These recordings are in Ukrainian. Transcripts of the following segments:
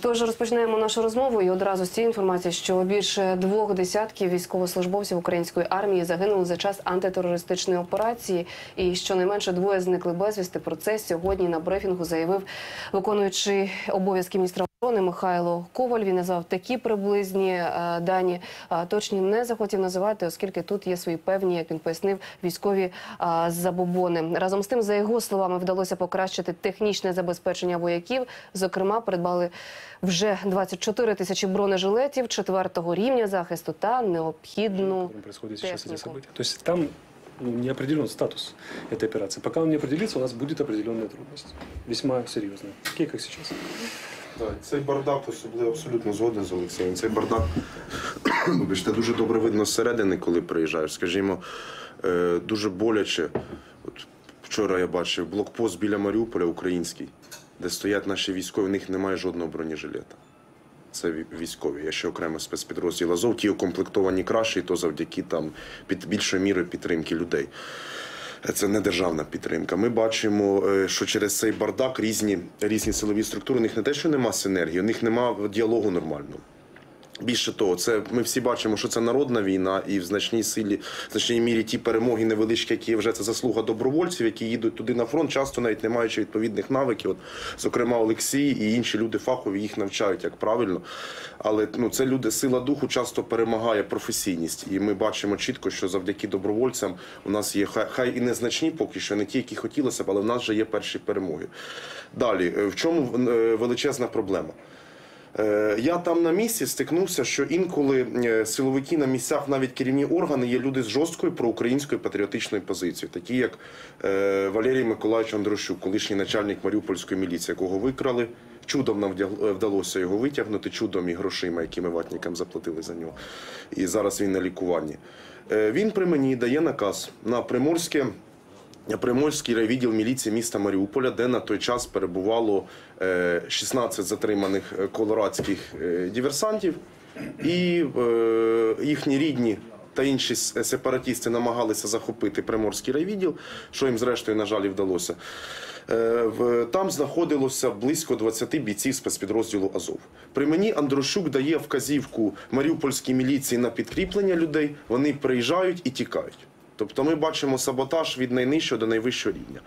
Тож розпочнемо нашу розмову і одразу з цієї інформації, що більше двох десятків військовослужбовців української армії загинули за час антитерористичної операції, і щонайменше двоє зникли безвісти. Про це сьогодні на брифінгу заявив виконуючий обов'язки міністра оборони Михайло Коваль. Він назвав такі приблизні е, дані. Е, Точні не захотів називати, оскільки тут є свої певні, як він пояснив, військові е, забобони. Разом з тим, за його словами, вдалося покращити технічне забезпечення вояків. Зокрема, придбали вже 24 тисячі бронежилетів четвертого рівня захисту та необхідну которым происходят сейчас эти технику. события. То есть там ну, не определен статус этой операции. Пока он не определится, у нас будет определенная трудность. Весьма серьезная. Такие, как сейчас. Цей бардак особливо абсолютно згоден з Олексієм. Цей бардак, вибачте, дуже добре видно зсередини, коли приїжджаєш. Скажімо, е, дуже боляче. От вчора я бачив блокпост біля Маріуполя український, де стоять наші військові, у них немає жодного бронежилета. Це військові. Я ще окремо спецпідрозділ Азов. Ті укомплектовані краще, і то завдяки там під більшою мірою підтримки людей. Це не державна підтримка. Ми бачимо, е, що через цей бардак різні, різні силові структури, у них не те, що нема синергії, у них нема діалогу нормального. Більше того, це ми всі бачимо, що це народна війна, і в значній силі, в значній мірі ті перемоги невеличкі, які вже це заслуга добровольців, які їдуть туди на фронт, часто навіть не маючи відповідних навиків. От, зокрема, Олексій і інші люди фахові їх навчають як правильно. Але ну це люди, сила духу часто перемагає професійність. І ми бачимо чітко, що завдяки добровольцям у нас є хай, хай і незначні поки що, не ті, які хотілося б, але в нас вже є перші перемоги. Далі, е, в чому е, величезна проблема? Е, Я там на місці стикнувся, що інколи е, силовики на місцях, навіть керівні органи, є люди з жорсткою проукраїнською патріотичною позицією, такі як е, Валерій Миколаївич Андрощук, колишній начальник Маріупольської міліції, якого викрали. Чудом нам вдалося його витягнути, чудом і грошима, які ми ватникам заплатили за нього. І зараз він на лікуванні. Він при мені дає наказ на Приморське. Приморський райвідділ міліції міста Маріуполя, де на той час перебувало е, 16 затриманих е, колорадських е, диверсантів, і е, їхні рідні та інші сепаратісти намагалися захопити Приморський райвідділ, що їм зрештою, на жаль, і вдалося. Е, Там знаходилося близько 20 бійців спецпідрозділу Азов. При мені Андрощук дає вказівку маріупольській міліції на підкріплення людей. Вони приїжджають і тікають. Тобто ми бачимо саботаж від найнижчого до найвищого рівня.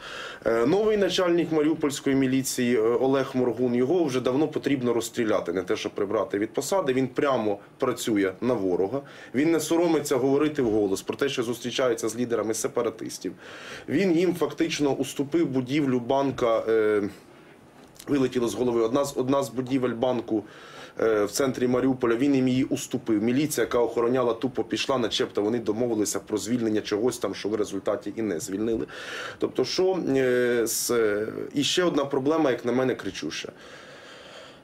Е, Новий начальник Маріупольської міліції е, Олег Моргун, його вже давно потрібно розстріляти, не те, щоб прибрати від посади. Він прямо працює на ворога. Він не соромиться говорити вголос про те, що зустрічається з лідерами сепаратистів. Він їм фактично уступив будівлю банка. е, Вилетіло з голови одна з одна з будівель банку в центрі Маріуполя. Він їм її уступив. Міліція, яка охороняла, тупо пішла, начебто вони домовилися про звільнення чогось там, що в результаті і не звільнили. Тобто, що е, е, і ще одна проблема, як на мене, кричуща.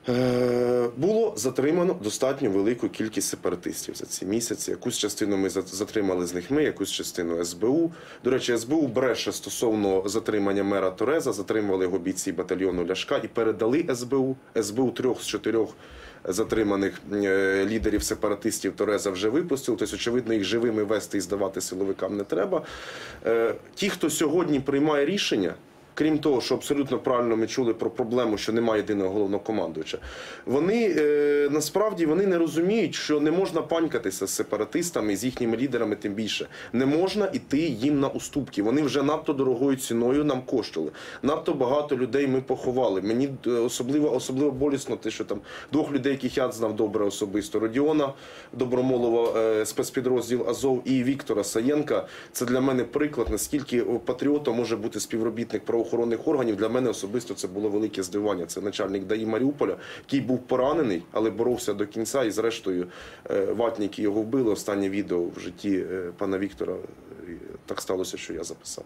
Е, Було затримано достатньо велику кількість сепаратистів за ці місяці. Якусь частину ми затримали з них ми, якусь частину СБУ. До речі, СБУ бреше стосовно затримання мера Тореза, затримували його бійці батальйону Ляшка і передали СБУ. СБУ трьох з чотирьох затриманих е, лідерів сепаратистів Тореза вже випустили. Тобто, очевидно, їх живими вести і здавати силовикам не треба. Е, Ті, хто сьогодні приймає рішення. Крім того, що абсолютно правильно ми чули про проблему, що немає єдиного головнокомандуюча, вони е, насправді вони не розуміють, що не можна панькатися з сепаратистами, з їхніми лідерами, тим більше не можна іти їм на уступки. Вони вже надто дорогою ціною нам коштували. Надто багато людей ми поховали. Мені е, особливо особливо болісно, те, що там двох людей, яких я знав добре особисто: Родіона Добромолова, е, спецпідрозділ Азов і Віктора Саєнка. Це для мене приклад, наскільки патріотом може бути співробітник правоохоронних органів. Для мене особисто це було велике здивування. Це начальник ДАІ Маріуполя, який був поранений, але боровся до кінця. І зрештою е, ватники його вбили. Останнє відео в житті е, пана Віктора е, так сталося, що я записав.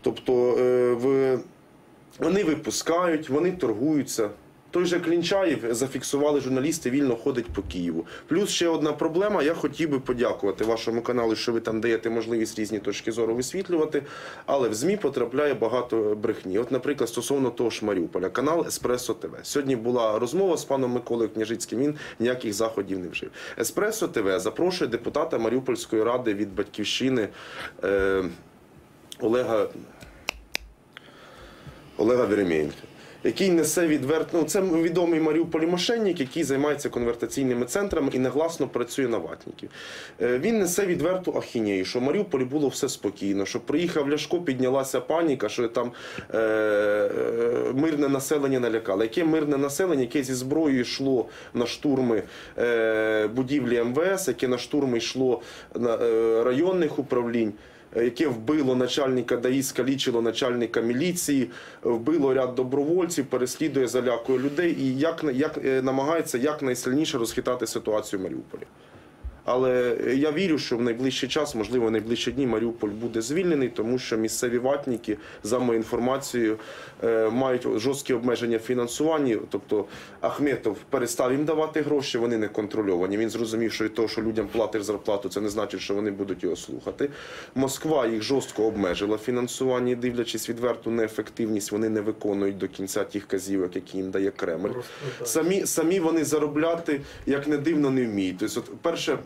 Тобто в вони випускають, вони торгуються. Той же Клінчаєв зафіксували журналісти, вільно ходить по Києву. Плюс ще одна проблема. Я хотів би подякувати вашому каналу, що ви там даєте можливість різні точки зору висвітлювати. Але в ЗМІ потрапляє багато брехні. От, наприклад, стосовно того ж Маріуполя, канал Еспресо ТВ. Сьогодні була розмова з паном Миколою Княжицьким. Він ніяких заходів не вжив. Еспресо ТВ запрошує депутата Маріупольської ради від батьківщини е, Олега Олега Веремєєнка. Який несе відверт... ну, це відомий Маріуполі мошенник, який займається конвертаційними центрами і негласно працює на ватників. Е, Він несе відверту ахінею, що в Маріуполі було все спокійно, що приїхав Ляшко, піднялася паніка, що там е, е, мирне населення налякало. Яке мирне населення, яке зі зброєю йшло на штурми е, будівлі МВС, яке на штурми йшло на е, районних управлінь яке вбило начальника ДАІ, скалічило начальника міліції, е, вбило ряд добровольців, переслідує, залякує людей і як, як е, намагається якнайсильніше розхитати ситуацію в Маріуполі. Але я вірю, що в найближчий час, можливо, в найближчі дні Маріуполь буде звільнений, тому що місцеві ватники, за моєю інформацією, е, мають жорсткі обмеження в фінансуванні. Тобто Ахметов перестав їм давати гроші, вони не контрольовані. Він зрозумів, що від того, що людям платиш зарплату, це не значить, що вони будуть його слухати. Москва їх жорстко обмежила і, дивлячись відверту неефективність, вони не виконують до кінця тих казівок, які їм дає Кремль. Самі, самі вони заробляти, як не дивно, не вміють. Тобто, от, перше,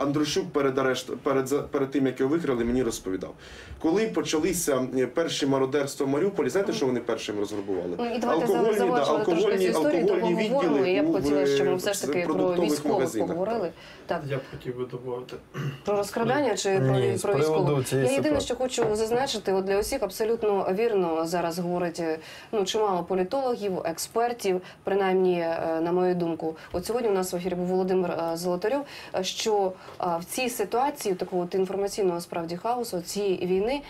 е, Андрущук перед, арешт, перед, за- перед тим, як його викрали, мені розповідав. Коли почалися е, перші мародерства в Маріуполі, знаєте, що вони першим розграбували? Ну, і Алкогольні, да, алкогольні, алкогольні відділи я б хотіла, щоб ми е, все ж таки про військових магазинах. поговорили. Так. Я б хотів би додати. Про розкрадання чи про, Ні, про військову? Я єдине, ситуації. що хочу зазначити, от для усіх абсолютно вірно зараз говорить е, ну чимало політологів, експертів, принаймні е, на мою думку. От сьогодні у нас в ефірі був Володимир е, Золотарьов. е, Що е, в цій ситуації такого от інформаційного справді хаосу цієї війни.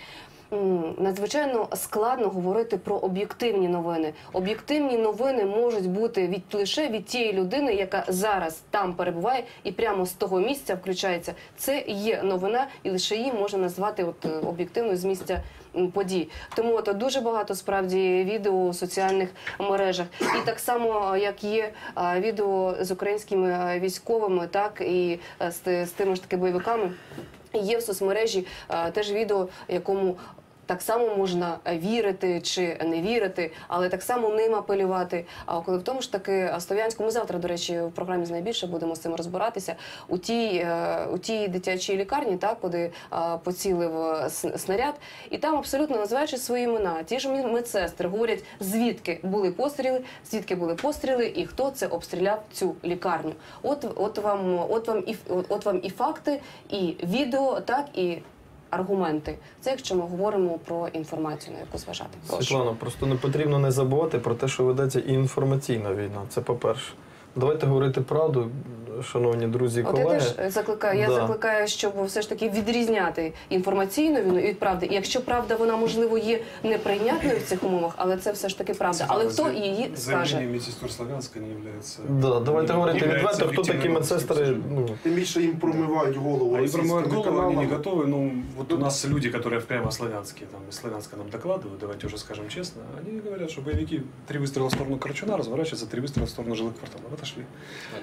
Надзвичайно складно говорити про об'єктивні новини. Об'єктивні новини можуть бути від лише від тієї людини, яка зараз там перебуває, і прямо з того місця включається. Це є новина, і лише її можна назвати от е, об'єктивною з місця подій. Тому от дуже багато справді відео у соціальних мережах, і так само е, як є е, відео з українськими е, військовими, так і з, з тими ж таки бойовиками. Є в соцмережі теж відео, якому так само можна вірити чи не вірити, але так само ним апелювати. А коли в тому ж таки Слов'янську, ми завтра, до речі, в програмі з найбільше будемо з цим розбиратися. У тій, е, у тій дитячій лікарні, так, куди е, поцілив е, снаряд, і там абсолютно називаючи свої імена. Ті ж медсестри говорять, звідки були постріли, звідки були постріли, і хто це обстріляв цю лікарню. От, от вам, от вам і от вам і факти, і відео, так і аргументи. Це якщо ми говоримо про інформацію, на яку зважати. Світлано, просто не потрібно не забувати про те, що ведеться і інформаційна війна. Це по-перше. Давайте говорити правду, шановні друзі і От я колеги. теж закликаю. Я Да. закликаю, щоб все ж таки відрізняти інформаційну війну від правди. І якщо правда, вона можливо є неприйнятною в цих умовах, але це все ж таки правда. Але хто її скаже? Заявление медсестер Славянска не является... Да, давайте не говорити является відверто, хто такі объективным медсестри. новостью, Ну, Тим більше їм промивають голову Они російськими промывают голову, они не каналами. готовы. Ну, вот у нас люди, которые прямо славянские, там, из Славянска нам докладывают, давайте уже скажем честно, они говорят, что боевики три выстрела в сторону Карачуна, разворачиваются, три выстрела в сторону жилых кварталов. Отошли.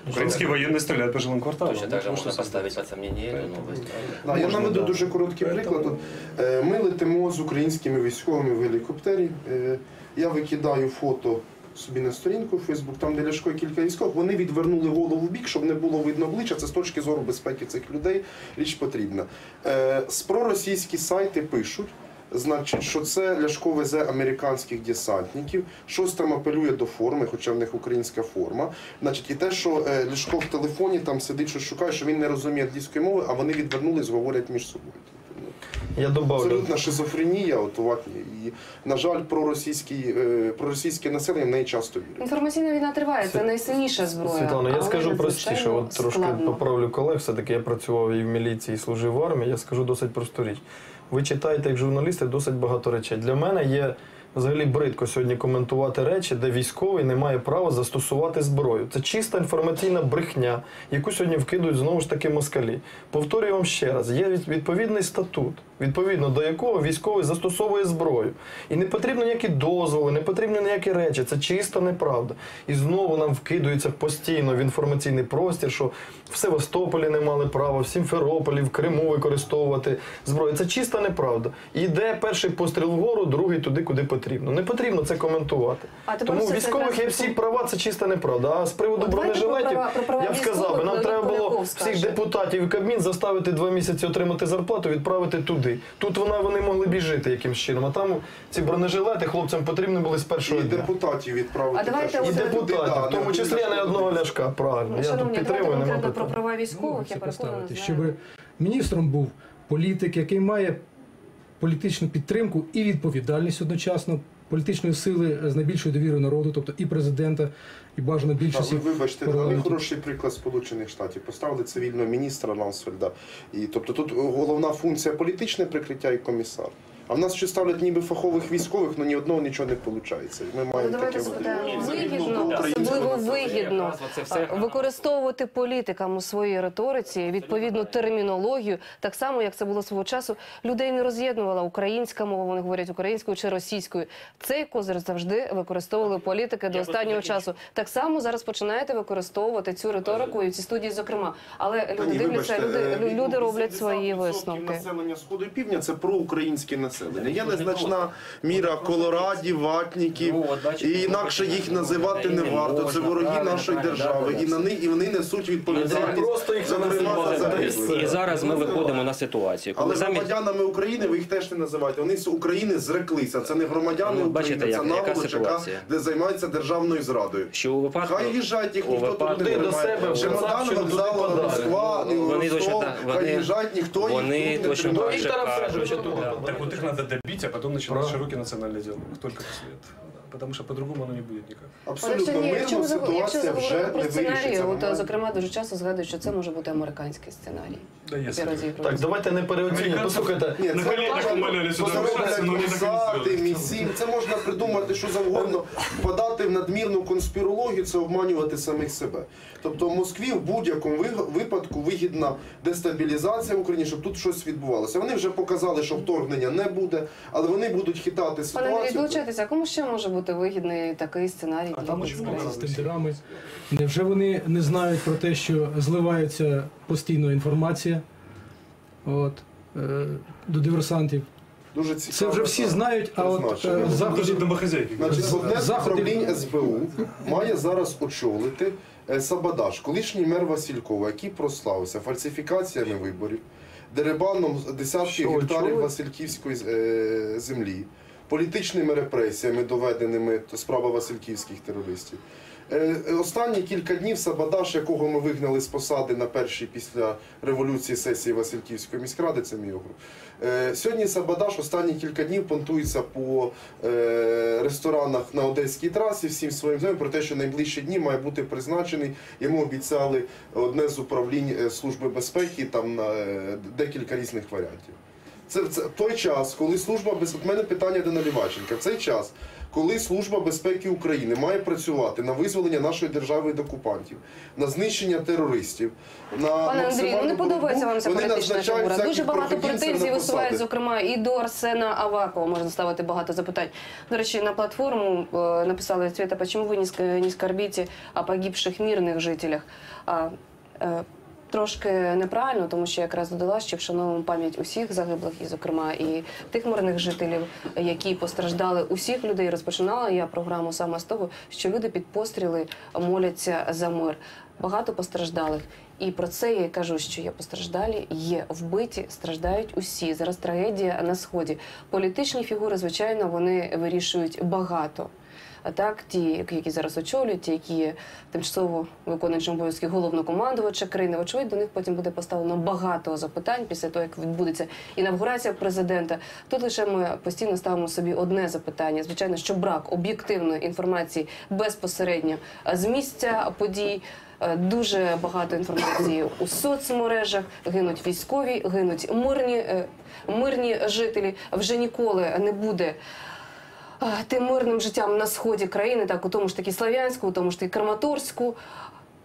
Украинские военные стреляют по жилым кварталам. Точно Ну, так же ну, можно что поставить создать? под сомнение эту Поэтому- новость. правда? Да, я Можна, наведу да. дуже короткий Поэтому- приклад. От, е, Ми летимо з українськими військовими в гелікоптері. Е, Я викидаю фото собі на сторінку в Фейсбук, там де Ляшко і кілька військових. Вони відвернули голову в бік, щоб не було видно обличчя. Це з точки зору безпеки цих людей річ потрібна. Е, З проросійські сайти пишуть. Значить, що це Ляшко везе американських десантників, щось там апелює до форми, хоча в них українська форма. Значить, і те, що е, Ляшко в телефоні там сидить, щось шукає, що він не розуміє англійської мови, а вони відвернулись, говорять між собою. Я добавлю. Абсолютна шизофренія, от у Ватні. І, на жаль, проросійський, е, проросійське населення в неї часто вірить. Інформаційна війна триває. Це найсильніша зброя. Світлана, я скажу простіше. От трошки складно. поправлю колег. Все-таки я працював і в міліції, і служив в армії. Я скажу досить просту річ. Ви читаєте як журналісти досить багато речей. Для мене є взагалі бридко сьогодні коментувати речі, де військовий не має права застосувати зброю. Це чиста інформаційна брехня, яку сьогодні вкидують знову ж таки москалі. Повторюю вам ще раз: є від- відповідний статут, відповідно до якого військовий застосовує зброю. І не потрібно ніякі дозволи, не потрібні ніякі речі. Це чиста неправда. І знову нам вкидується постійно в інформаційний простір, що в Севастополі не мали права, в Сімферополі, в Криму використовувати зброю. Це чиста неправда. І йде перший постріл вгору, другий туди, куди потрібно. Не потрібно це коментувати. А Тому це військових є всі права, це чиста неправда. А з приводу бронежилетів, я б сказав, нам треба було всіх депутатів і Кабмін заставити два місяці отримати зарплату, відправити туди. Туди. Тут вона вони могли б і жити якимсь чином. А там ці бронежилети хлопцям потрібні були з першого І дня. депутатів відправити. А давайте. І депутатів, в тому числі не одного ляшка. Правильно. Я тут підтримую, нема про права військових. Ну, Я переконана, щоб міністром був політик, який має політичну підтримку і відповідальність одночасно, політичної сили з найбільшою довірою народу, тобто і президента, і бажано більшості. ви вибачте, а ви хороший приклад Сполучених Штатів. Поставили цивільного міністра Лансфельда. І тобто тут головна функція політичне прикриття і комісар. А в нас ще ставлять ніби фахових військових, але ні одного нічого не виходить. Ми Ну, маємо таке вигідно, особливо вигідно використовувати політикам у своїй риториці відповідну термінологію, так само як це було свого часу. Людей не роз'єднувала українська мова, вони говорять українською чи російською. Цей козир завжди використовували політики до останнього часу. Так само зараз починаєте використовувати цю риторику і в цій студії, зокрема. Але люди дивляться, е, люди, люди роблять свої висновки. населення Сходу і Півдня це проукраїнське населення. Є незначна міра колорадів, ватників, і інакше їх називати не варто. Це вороги нашої держави. І на них і вони несуть відповідальність. Просто їх за загиблих. І зараз ми виходимо на ситуацію, коли Але громадянами України ви їх теж не називаєте. Вони з України зреклися. Це не громадяни Ну, України, це як- яка наволоч, яка ситуація. де займаються державною зрадою. що у випадку Хай їжджають, їх у ніхто тут випадку- не Ти до себе в Чемодан, Казахщину вокзал, подали. Москва, Вони Ростов, точно так- хай вони- їжджають, ніхто їх вони тут не точно тримає. так же Віктора кажуть. Федоровича тут. Так надо добить, а потом начинать Про... широкий национальный диалог. Только после этого. Потому что по-другому оно не будет никак. Абсолютно мирно якщо, ситуація вже не сценарії, вирішиться. от зокрема дуже часто згадують, що це може бути американський сценарій. Да, розігрується. Так, давайте не переоцінюємо. Послухайте, На це коленях можна умоляли сюди. Це можна придумати що завгодно, впадати в надмірну конспірологію, це обманювати самих себе. Тобто Москві в будь-якому випадку вигідна дестабілізація в Україні, щоб тут щось відбувалося. Вони вже показали, що вторгнення не буде, але вони будуть хитати Пане Андрій, ситуацію. долучайтеся, кому ще може бути вигідний такий сценарій? А для там України? з тендерами. Невже вони не знають про те, що зливається постійно інформація от, е, до диверсантів? Дуже Це цікаво. вже всі знають, а от е, заходи домохозяйки. Значить, Заходи- управлінь СБУ має зараз очолити е, Сабадаш, колишній мер Василькова, який прославився фальсифікаціями виборів, дерибаном десятків гектарів? Васильківської е, землі, політичними репресіями, доведеними справа васильківських терористів. Е, е, Останні кілька днів Сабадаш, якого ми вигнали з посади на першій після революції сесії Васильківської міськради, це мій округ. Е, Сьогодні Сабадаш останні кілька днів понтується по ресторанах на Одеській трасі всім своїм знайомим про те, що найближчі дні має бути призначений. Йому обіцяли одне з управлінь Служби безпеки, там декілька різних варіантів. Це, це той час, коли служба без У мене питання до Наліваченка. В цей час, коли Служба безпеки України має працювати на визволення нашої держави від окупантів, на знищення терористів, на Пане Андрію, ну не подобається вам ця політична фігура. Дуже багато претензій висувають, зокрема, і до Арсена Авакова можна ставити багато запитань. До речі, на платформу е, написали Цвета, почему ви не ск- не скорбите о погибших мирних жителях? А, е, Трошки неправильно, тому що якраз додала, що вшановуємо пам'ять усіх загиблих, і, зокрема, і тих мирних жителів, які постраждали, усіх людей. Розпочинала я програму саме з того, що люди під постріли моляться за мир. Багато постраждалих. І про це я кажу, що є постраждалі, є вбиті, страждають усі. Зараз трагедія на сході. Політичні фігури, звичайно, вони вирішують багато. Так, ті, які зараз очолюють, ті, які тимчасово виконуючим обов'язки головнокомандувача країни, вочевидь, до них потім буде поставлено багато запитань після того, як відбудеться інавгурація президента. Тут лише ми постійно ставимо собі одне запитання. Звичайно, що брак об'єктивної інформації безпосередньо з місця подій. Дуже багато інформації у соцмережах. Гинуть військові, гинуть мирні, е, мирні жителі. Вже ніколи не буде тим мирним життям на сході країни, так у тому ж таки Слав'янську, у тому ж таки Краматорську.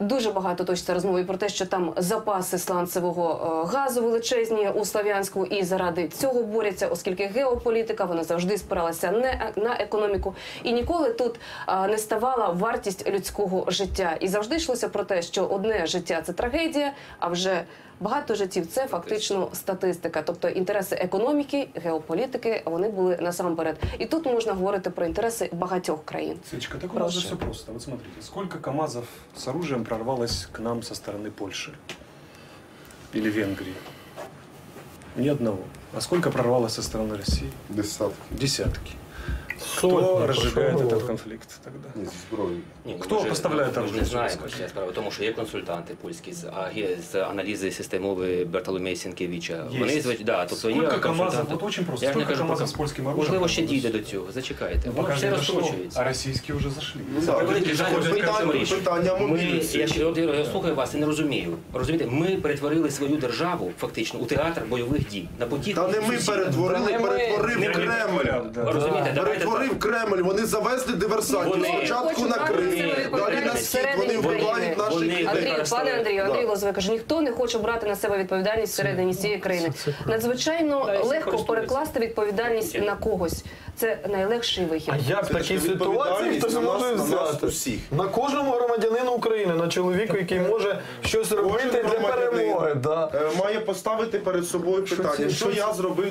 Дуже багато точно розмови про те, що там запаси сланцевого е, газу величезні у Слав'янську, і заради цього борються, оскільки геополітика вона завжди спиралася не на економіку, і ніколи тут е, не ставала вартість людського життя. І завжди йшлося про те, що одне життя це трагедія, а вже багато життів це фактично статистика. Тобто інтереси економіки, геополітики вони були насамперед. І тут можна говорити про інтереси багатьох країн. Светочка, так у нас же все просто. Вот смотрите, сколько КАМАЗов с оружием прорвалось к нам со стороны Польши или Венгрии? Ни одного. А сколько прорвалось со стороны России? Десятки. Десятки. Сотні, Кто про разжигает этот конфликт тогда? Ні, зі зброєю. Ні, ну, Хто ж- поставляє Ми ж не оружие, знаємо, що я справа, тому що є консультанти польські з, агі- з аналізи системови Бертоломея Сінкевича. Вони звич- да, тобто є консультанти. Вот очень просто. Я Сколько кажу про КАМАЗов кам- с польским оружием? Можливо, ще дійде до цього. Зачекайте. Ну, Воно все розкручується. а российские уже зашли. Ну, Це да, жаль, питання- мобільності. я, ще- от слухаю вас і не розумію. Розумієте, ми перетворили свою державу фактично у театр бойових дій. На потік Та не ми перетворили, ми. перетворив. Кремль. Розумієте, давайте Перетворив Кремль, вони завезли диверсантів. Вони Спочатку на Крим, далі на схід, вони вбивають наших Вони- людей. Андрію, пане. Андрію, Андрій Да. Лозовий каже, ніхто не хоче брати на себе відповідальність всередині цієї країни. Надзвичайно легко перекласти відповідальність на когось. Це найлегший вихід. А як в такій ситуації хтось може взяти? усіх. На кожному громадянину України, на чоловіку, який може щось робити для перемоги. Да. Е, Має поставити перед собою питання, що, я зробив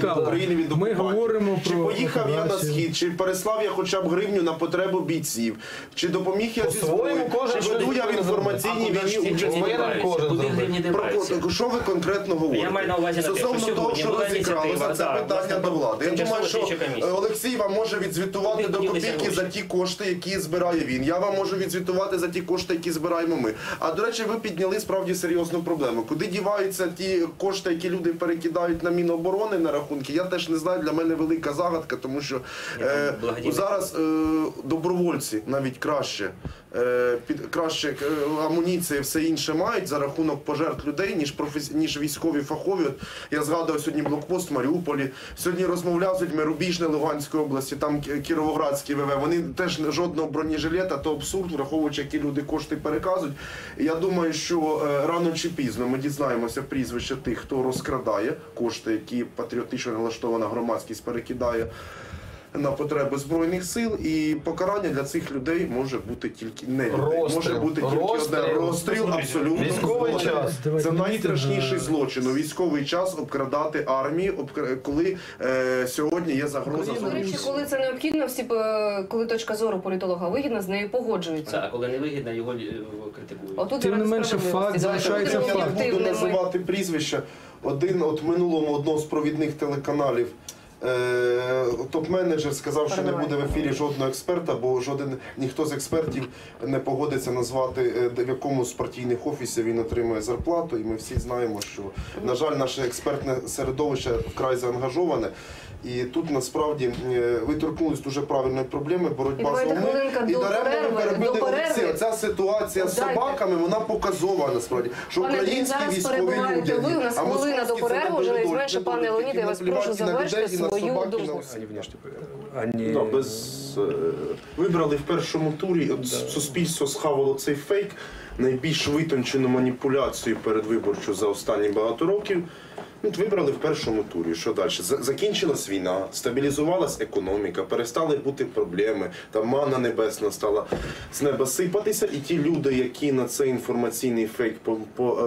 для України від ми говоримо чи про поїхав я на операцію. Схід, чи переслав я хоча б гривню на потребу бійців, чи допоміг я зі зброєю, кожен чи веду я в інформаційній війні участь. Про що ви конкретно говорите? Я маю на увазі на те, що Стосовно того, що була розігралося, це питання до влади. Я думаю, що е, Олексій вам може відзвітувати до копійки за ті кошти, які збирає він. Я вам можу відзвітувати за ті кошти, які збираємо ми. А до речі, ви підняли справді серйозну проблему. Куди діваються ті кошти, які люди перекидають на Міноборони на рахунки? Я теж не знаю. Для мене велика загадка, тому що. Зараз е, добровольці навіть краще. е, Під краще е, амуніції, все інше мають за рахунок пожертв людей, ніж професі... ніж військові фахові. От я згадував сьогодні блокпост в Маріуполі. Сьогодні розмовляв з людьми Рубіжне Луганської області, там Кіровоградський ВВ. Вони теж жодного бронежилета, то абсурд, враховуючи, які люди кошти переказують. Я думаю, що е, рано чи пізно ми дізнаємося прізвище тих, хто розкрадає кошти, які патріотично налаштована громадськість перекидає на потреби збройних сил, і покарання для цих людей може бути тільки не людей. може бути тільки одне Розстріл. розстріл. Абсолютно Військовий згоден. час. Це найстрашніший злочин у військовий час обкрадати армію, обкра- коли е, сьогодні є загроза До речі, коли це необхідно, всі е, коли точка зору політолога вигідна, з нею погоджуються. А коли не вигідно, його е, критикують. Отут Тим не менше, факт залишається будемо Я буду називати прізвища. Один от минулому одного з провідних телеканалів. Е, Топ-менеджер сказав, що не буде в ефірі жодного експерта, бо жоден ніхто з експертів не погодиться назвати е, в якому з партійних офісів він отримує зарплату. І ми всі знаємо, що на жаль, наше експертне середовище вкрай заангажоване. І тут насправді е, ви торкнулись дуже правильної проблеми боротьба з умом. І даремно ви перебили до перерви. Ця ситуація з собаками вона показова насправді, що українські військові люди. ви, у нас а хвилина до це перерви, вже найменше, пане Леоніде, я вас прошу завершити свою думку. Да, без, вибрали в першому турі, от суспільство схавало цей фейк, найбільш витончену маніпуляцію передвиборчу за останні багато років. От вибрали в першому турі. Що далі? Закінчилась війна, стабілізувалась економіка, перестали бути проблеми, там мана небесна стала з неба сипатися, і ті люди, які на цей інформаційний фейк е,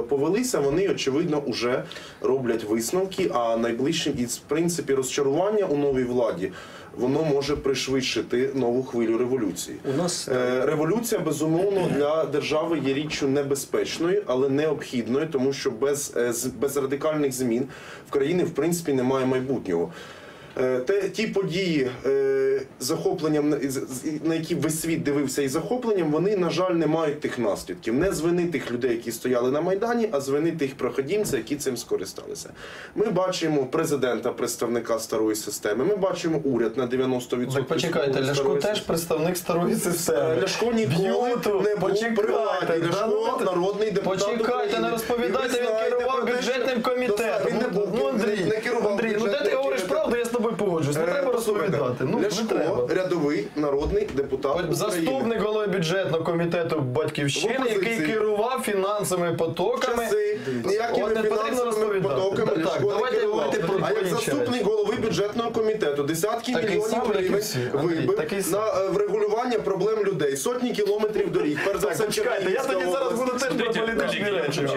повелися, вони очевидно вже роблять висновки. А найближчим і в принципі розчарування у новій владі воно може пришвидшити нову хвилю революції. У нас... Е, Революція безумовно для держави є річчю небезпечною, але необхідною, тому що без, е, без радикальних змін в країни в принципі немає майбутнього. Е, Те, ті події, е, захопленням, на- які весь світ дивився із захопленням, вони, на жаль, не мають тих наслідків. Не з вини тих людей, які стояли на Майдані, а з вини тих проходімців, які цим скористалися. Ми бачимо президента, представника старої системи. Ми бачимо уряд на 90% Так почекайте, Ляшко теж представник старої системи. Е, Ляшко ніколи Б'юту, не був при владі. Ляшко народний депутат Почекайте, України. не розповідайте, він керував бюджетним комітетом. Він не був ну, розповідати. Ну, Ляшко, рядовий народний депутат України. Заступник голови бюджетного комітету батьківщини, який керував фінансовими потоками. Часи, ніякими От фінансовими потоками Так, Ляшко не керував. говорити про А як заступник голови бюджетного комітету десятки Такий мільйонів гривень вибив на е, врегулювання проблем людей, сотні кілометрів доріг. Перш за все, почекайте, я тоді зараз буду теж про політичні речі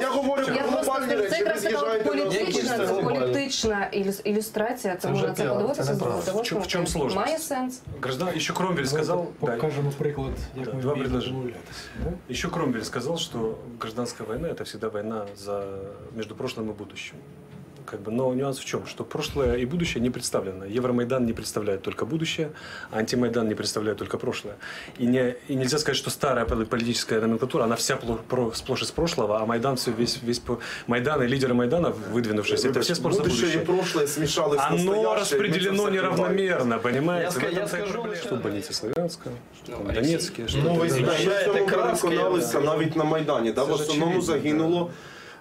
я говорю про глобальні речі, ви з'їжджаєте на політична, ілюстрація, Це тому на це подивитися В чому- сложність? Має сенс. Граждан, еще Кромвель сказал, да, покажемо приклад, як Да, ми два вміємо предложення. еще Кромвель сказал, что гражданская война это всегда война за между прошлым и будущим Как бы, но нюанс в чем? Что прошлое и будущее не представлено. Евромайдан не представляет только будущее, а антимайдан не представляет только прошлое. И, не, и нельзя сказать, что старая поли- политическая номенклатура, она вся пло- про- сплошь из прошлого, а Майдан все весь, весь по- Майдан и лидеры Майдана, выдвинувшиеся, это все сплошь за Будущее и будущее. прошлое смешалось в Оно настоящее, мы распределено это все неравномерно, понимаете? Я В ска- этом я вся скажу проблема. лише- Что в больнице Славянска, что Ну, там Алексей, Донецке, что ну, там вы дальше. знаете, Ми в цьому краски, переконалися да. навіть на Майдані. Да? В Це ж основному очевидно, загинуло,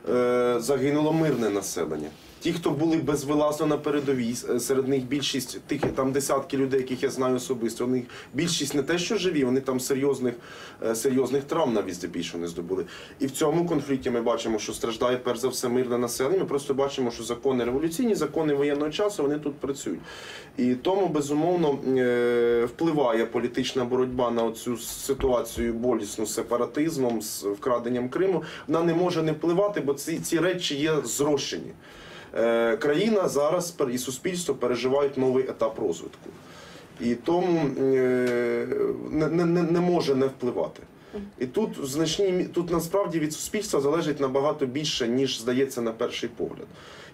е, загинуло мирне населення. Ті, хто були безвилазно на передовій, серед них більшість тих там десятки людей, яких я знаю особисто. Вони більшість не те, що живі, вони там серйозних, е, серйозних травм навіть здебільшого не здобули. І в цьому конфлікті ми бачимо, що страждає перш за все мирне населення. Ми просто бачимо, що закони революційні, закони воєнного часу вони тут працюють. І тому безумовно е, впливає політична боротьба на цю ситуацію болісну з сепаратизмом, з вкраденням Криму. Вона не може не впливати, бо ці, ці речі є зрощені. Е, країна зараз і суспільство переживають новий етап розвитку. І тому е, не, не, не- може не впливати. І тут в значній тут насправді від суспільства залежить набагато більше, ніж здається на перший погляд.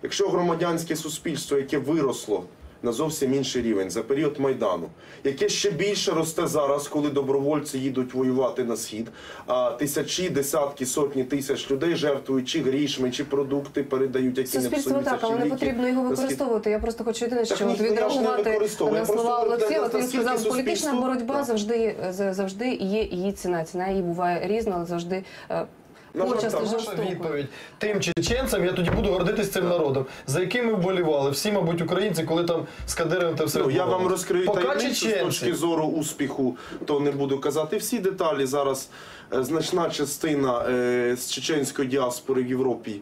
Якщо громадянське суспільство, яке виросло на зовсім інший рівень за період майдану, яке ще більше росте зараз, коли добровольці їдуть воювати на схід, а тисячі, десятки, сотні тисяч людей жертвують чи грішми, чи продукти передають, які не Суспільство псуються, так, але не потрібно його використовувати. Я просто хочу єдине, Так що от не відреагувати на слова Олексія. От він сказав, політична боротьба Так. завжди завжди є її ціна. Ціна її буває різна, але завжди е, На жаль. Ваша відповідь тим чеченцям, я тоді буду гордитись цим народом, за яким ми вболівали. Всі, мабуть, українці, коли там з Кадиром та все. Ну, я вам розкрию таємницю з точки зору успіху, то не буду казати всі деталі. Зараз е, значна частина е, з чеченської діаспори в Європі.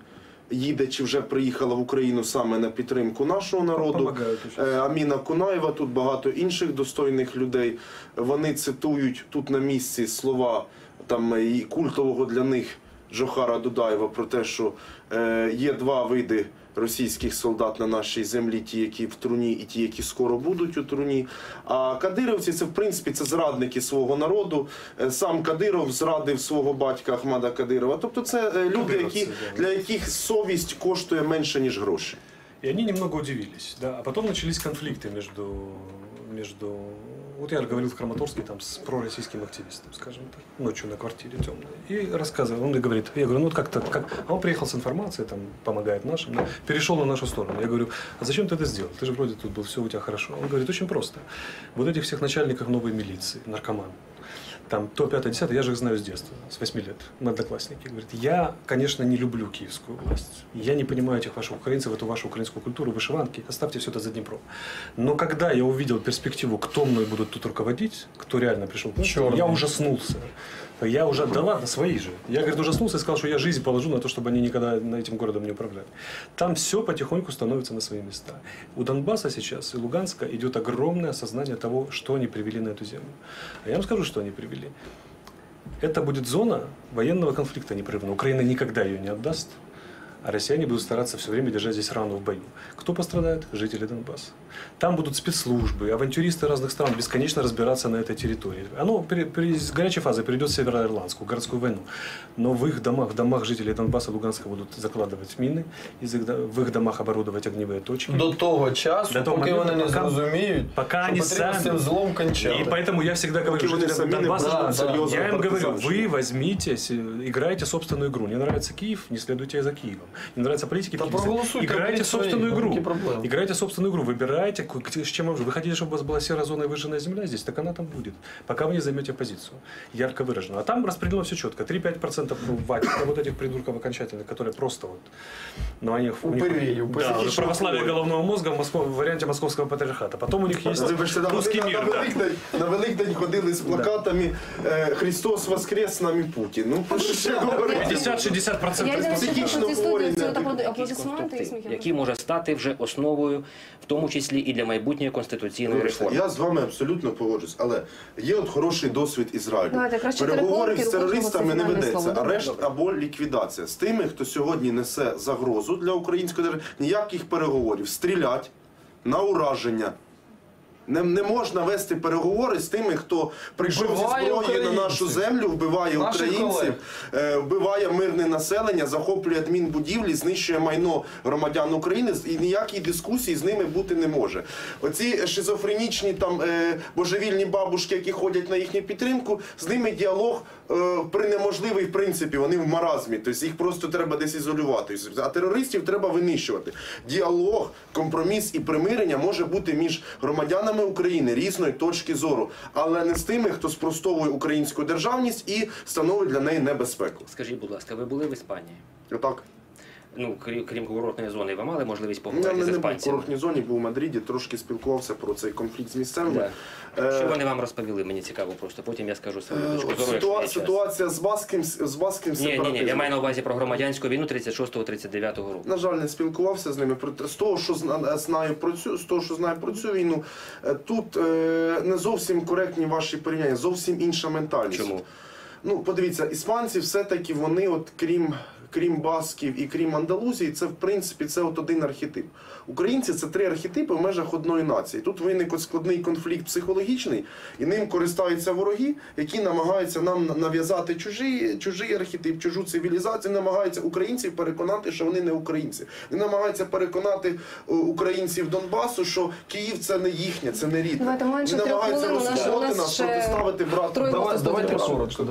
Їде чи вже приїхала в Україну саме на підтримку нашого народу. Е, Аміна Кунаєва, тут багато інших достойних людей. Вони цитують тут на місці слова там е, і культового для них Джохара Дудаєва про те, що е, є два види російських солдат на нашій землі: ті, які в труні, і ті, які скоро будуть у труні. А кадировці це в принципі це зрадники свого народу. Е, Сам Кадиров зрадив свого батька Ахмада Кадирова. Тобто, це е, люди, які для яких совість коштує менше ніж гроші. И они немного удивились, да. А потом начались конфликты между, между... Вот я говорил в Краматорске там с пророссийским активистом, скажем так, ночью на квартире темной. И рассказывал, он мне говорит, я говорю, ну вот как-то, как... А он приехал с информацией, там, помогает нашим, да, перешел на нашу сторону. Я говорю, а зачем ты это сделал? Ты же вроде тут был, все у тебя хорошо. Он говорит, очень просто. Вот этих всех начальников новой милиции, наркоман, там то, пятое, десятое, я же их знаю с детства, с 8 лет, мы одноклассники. Говорит, я, конечно, не люблю киевскую власть, я не понимаю этих ваших украинцев, эту вашу украинскую культуру, вышиванки, оставьте все это за Днепром. Но когда я увидел перспективу, кто мной будут тут руководить, кто реально пришел к власти, я ужаснулся. Я уже, да ладно, свои же. Я, говорит, ужаснулся и сказал, что я жизнь положу на то, чтобы они никогда этим городом не управляли. Там все потихоньку становится на свои места. У Донбасса сейчас и Луганска идет огромное осознание того, что они привели на эту землю. А я вам скажу, что они привели. Это будет зона военного конфликта непрерывно. Украина никогда ее не отдаст А россияне будут стараться все время держать здесь рану в бою. Кто пострадает? Жители Донбасса. Там будут спецслужбы, авантюристы разных стран бесконечно разбираться на этой территории. Оно пере- пере- с горячей фазы перейдет в Североирландскую городскую войну. Но в их домах, в домах жителей Донбасса и Луганска будут закладывать мины, из их до- в их домах оборудовать огневые точки. До того часу, До того поки моменту, вони не пока- зрозуміють, пока що они потрібно з цим сами- злом кончати. И поэтому я всегда говорю Поки вони жителям самі не Донбасса, Да, будуть да. серйозно я им говорю, партизанщиною. вы возьмите, с- играйте собственную игру. Не нравится Киев, не следуйте за Киевом. Не нравятся политики, Да в Киеве, проголосуйте, играйте берите собственную свои, игру. какие проблемы? Играйте собственную игру, выбирайте, ку- где- с чем вы Вы хотите, чтобы у вас была серая зона и выжженная земля здесь, так она там будет, пока вы не займете позицию, ярко выраженную. А там распределено все четко. 3-5% ватика вот этих придурков окончательных, которые просто вот, но они, у них, Упырей, упырей. да, Психично православие хворые. головного мозга в, Москве, в варианте московского патриархата. Потом у них есть Вибачте, на русский Великдень, мир. на, да. Великдень, на Великдень ходили з плакатами е, Христос воскрес, з нами Путін. Ну, про що ще говорити? 50-60% Я єдине, що Психічно протестую обговорення це от тих- апла- якийсь аплодисменти і який може стати вже основою, в тому числі і для майбутньої конституційної реформи. Я з вами абсолютно погоджуюсь, але є от хороший досвід Ізраїлю. Переговори з терористами не ведеться. Арешт або ліквідація. З тими, хто сьогодні несе загрозу для української держави, ніяких переговорів. Стрілять на ураження. Не, не можна вести переговори з тими, хто прийшов зі зброєю на нашу землю, вбиває Наші українців, колег. е, вбиває мирне населення, захоплює адмінбудівлі, знищує майно громадян України, і ніякій дискусії з ними бути не може. Оці шизофренічні там е, божевільні бабушки, які ходять на їхню підтримку, з ними діалог е, принеможливий в принципі. Вони в маразмі, тобто їх просто треба десь ізолювати. А терористів треба винищувати. Діалог, компроміс і примирення може бути між громадянами України різної точки зору, але не з тими, хто спростовує українську державність і становить для неї небезпеку. Скажіть, будь ласка, ви були в Іспанії? Отак. Ну, крім, крім курортної зони, ви мали можливість поговорити не, з не в іспанцями? курортній зоні, був у Мадриді, трошки спілкувався про цей конфлікт з місцевими. Да. Е, Що вони вам розповіли? Мені цікаво просто. Потім я скажу свою е, точку якщо ситуа- є час. ситуація з баским з баским Ні, ні, ні, я сепаратизмом. маю на увазі про громадянську війну 36-39 року. На жаль, не спілкувався з ними. Проте з того, що зна- знаю про цю з того, що знаю про цю війну, е, тут е, не зовсім коректні ваші порівняння, зовсім інша ментальність. Чому? Ну, подивіться, іспанці все-таки вони, от крім. Крім басків і крім Андалузії, це в принципі це от один архетип. Українці це три архетипи в межах одної нації. Тут виник от складний конфлікт психологічний, і ним користаються вороги, які намагаються нам нав'язати чужий, чужий архетип, чужу цивілізацію, намагаються українців переконати, що вони не українці. Вони намагаються переконати е, українців Донбасу, що Київ це не їхнє, це не рідне. Вони намагаються хвилин, нас- розколоти нас нас, протиставити брат. троє Давай, гостей давайте коротко.